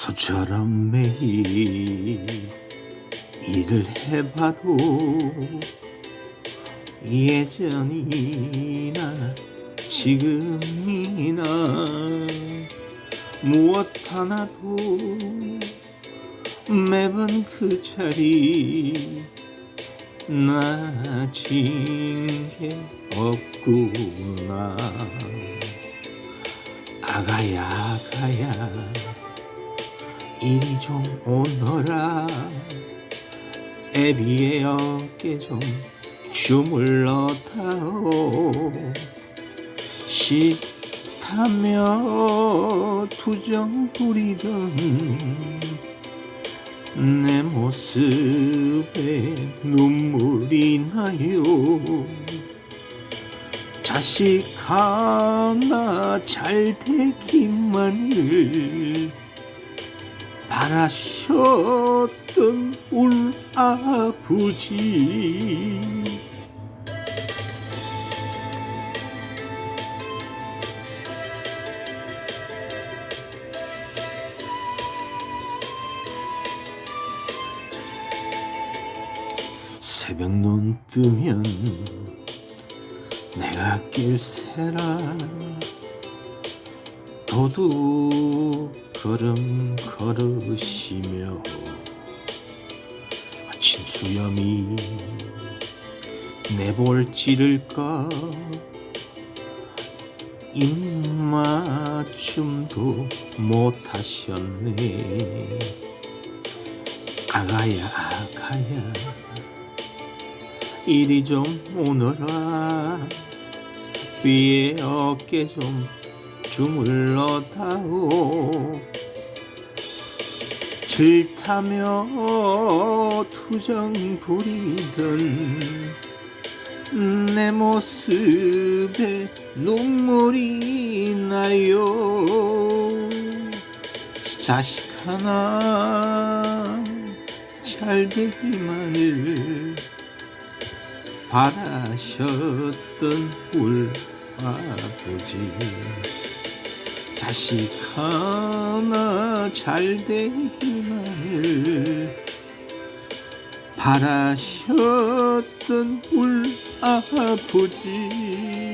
소처럼 매일 일을 해봐도 예전이나 지금이나 무엇 하나도 매번 그 자리 나아진 게 없구나. 아가야 아가야 이리 좀 오너라. 애비의 어깨 좀 주물러다오. 싫다며 투정 부리던 내 모습에 눈물이 나요. 자식 하나 잘 되기만을 바라셨던 울 아버지. 새벽 눈 뜨면 내가 길새라. 도둑 걸음 걸으시며 아침 수염이 내볼 찌를까? 입맞춤도 못하셨네. 아가야 아가야 이리 좀 오너라. 위에 어깨 좀 주물러 다오. 싫다며 투정 부리던 내 모습에 눈물이 나요. 자식 하나 잘 되기만을 바라셨던 울 아버지 자식 하나 잘 되기만을. 바라셨던 울 아버지